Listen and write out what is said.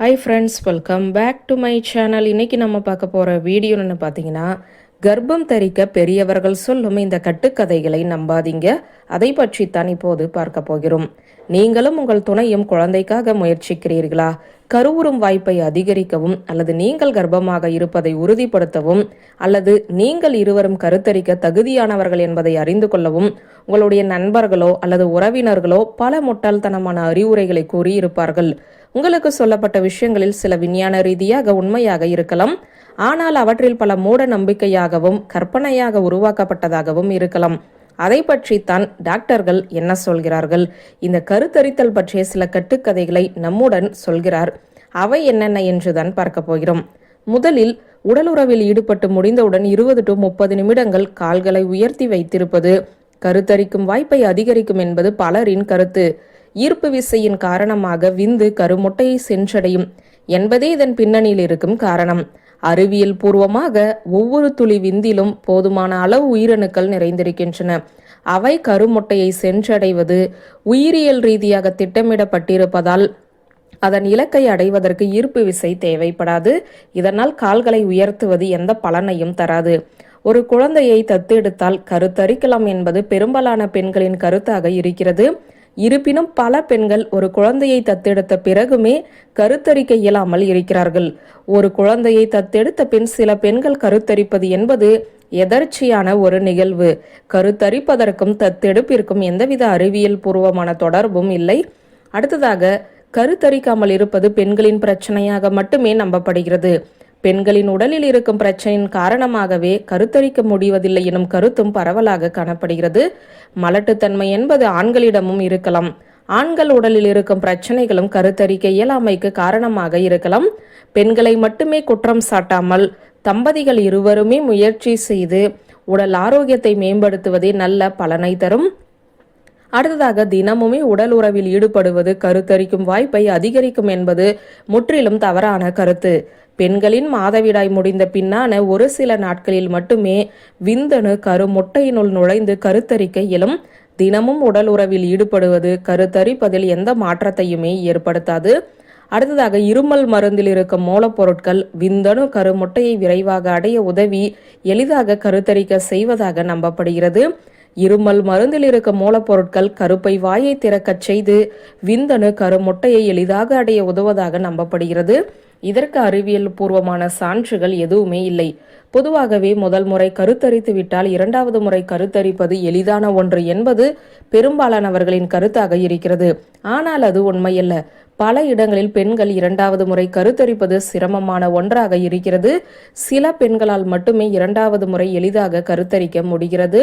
Hi friends welcome back to my channel இன்றைக்கி நம்ம பார்க்க போகிற வீடியோன்னு பார்த்தீங்கன்னா கர்ப்பம் தரிக்க பெரியவர்கள் சொல்லும் இந்த கட்டுக்கதைகளை நம்பாதீங்க. அதை பற்றித்தான் இப்போது பார்க்க போகிறோம். நீங்களும் உங்கள் துணையும் குழந்தைக்காக முயற்சிக்கிறீர்களா? கருவுறும் வாய்ப்பை அதிகரிக்கவும் அல்லது நீங்கள் கர்ப்பமாக இருப்பதை உறுதிப்படுத்தவும் அல்லது நீங்கள் இருவரும் கருத்தரிக்க தகுதியானவர்கள் என்பதை அறிந்து கொள்ளவும் உங்களுடைய நண்பர்களோ அல்லது உறவினர்களோ பல முட்டாள்தனமான அறிவுரைகளை கூறியிருப்பார்கள். உங்களுக்கு சொல்லப்பட்ட விஷயங்களில் சில விஞ்ஞான ரீதியாக உண்மையாக இருக்கலாம். ஆனால் அவற்றில் பல மூட நம்பிக்கையாகவும் கற்பனையாக உருவாக்கப்பட்டதாகவும் இருக்கலாம். அதை பற்றித்தான் டாக்டர்கள் என்ன சொல்கிறார்கள்? இந்த கருத்தரித்தல் பற்றிய சில கட்டுக்கதைகளை நம்முடன் சொல்கிறார். அவை என்னென்ன என்றுதான் பார்க்க போகிறோம். முதலில் உடலுறவில் ஈடுபட்டு முடிந்தவுடன் இருபது டு முப்பது நிமிடங்கள் கால்களை உயர்த்தி வைத்திருப்பது கருத்தரிக்கும் வாய்ப்பை அதிகரிக்கும் என்பது பலரின் கருத்து. ஈர்ப்பு விசையின் காரணமாக விந்து கருமுட்டையை சென்றடையும் என்பதே இதன் பின்னணியில் இருக்கும் காரணம். அறிவியல் பூர்வமாக ஒவ்வொரு துளி விந்திலும் போதுமான அளவு உயிரணுக்கள் நிறைந்திருக்கின்றன. அவை கருமுட்டையை சென்றடைவது உயிரியல் ரீதியாக திட்டமிடப்பட்டிருப்பதால் அதன் இலக்கை அடைவதற்கு ஈர்ப்பு விசை தேவைப்படாது. இதனால் கால்களை உயர்த்துவது எந்த பலனையும் தராது. ஒரு குழந்தையை தத்தெடுத்தால் கருத்தரிக்கலாம் என்பது பெரும்பாலான பெண்களின் கருத்தாக இருக்கிறது. இருப்பினும் பல பெண்கள் ஒரு குழந்தையை தத்தெடுத்த பிறகுமே கருத்தரிக்க இயலாமல் இருக்கிறார்கள். ஒரு குழந்தையை தத்தெடுத்த பின் சில பெண்கள் கருத்தரிப்பது என்பது எதர்ச்சியான ஒரு நிகழ்வு. கருத்தரிப்பதற்கும் தத்தெடுப்பிற்கும் எந்தவித அறிவியல் பூர்வமான தொடர்பும் இல்லை. அடுத்ததாக கருத்தரிக்காமல் இருப்பது பெண்களின் பிரச்சனையாக மட்டுமே நம்பப்படுகிறது. பெண்களின் உடலில் இருக்கும் பிரச்சனையின் காரணமாகவே கருத்தரிக்க முடிவதில்லை எனும் கருத்தும் பரவலாக காணப்படுகிறது. மலட்டுத்தன்மை என்பது ஆண்களிடமும் இருக்கலாம். ஆண்கள் உடலில் இருக்கும் பிரச்சனைகளும் கருத்தரிக்க இயலாமைக்கு காரணமாக இருக்கலாம். பெண்களை மட்டுமே குற்றம் சாட்டாமல் தம்பதிகள் இருவருமே முயற்சி செய்து உடல் ஆரோக்கியத்தை மேம்படுத்துவதே நல்ல பலனை தரும். அடுத்ததாக தினமுமே உடல் உறவில் ஈடுபடுவது கருத்தரிக்கும் வாய்ப்பை அதிகரிக்கும் என்பது முற்றிலும் தவறான கருத்து. பெண்களின் மாதவிடாய் முடிந்த பின்னான ஒரு சில நாட்களில் மட்டுமே விந்தணு கரு முட்டையினுள் நுழைந்து கருத்தரிக்க இயலும் தினமும் உடல் உறவில் ஈடுபடுவது கருத்தரிப்பதில் எந்த மாற்றத்தையுமே ஏற்படுத்தாது. அடுத்ததாக இருமல் மருந்தில் இருக்கும் மூலப்பொருட்கள் விந்தணு கரு முட்டையை விரைவாக அடைய உதவி எளிதாக கருத்தரிக்க செய்வதாக நம்பப்படுகிறது. இருமல் மருந்தில் இருக்கும் மூலப்பொருட்கள் கருப்பை வாயை திறக்கச் செய்து விந்தணு கரு முட்டையை எளிதாக அடைய உதவுவதாக நம்பப்படுகிறது. இதற்கு அறிவியல் பூர்வமான சான்றுகள் எதுவுமே இல்லை. பொதுவாகவே முதல் முறை கருத்தரித்து விட்டால் இரண்டாவது முறை கருத்தரிப்பது எளிதான ஒன்று என்பது பெரும்பாலானவர்களின் கருத்தாக இருக்கிறது. ஆனால் அது உண்மையல்ல. பல இடங்களில் பெண்கள் இரண்டாவது முறை கருத்தரிப்பது சிரமமான ஒன்றாக இருக்கிறது. சில பெண்களால் மட்டுமே இரண்டாவது முறை எளிதாக கருத்தரிக்க முடிகிறது.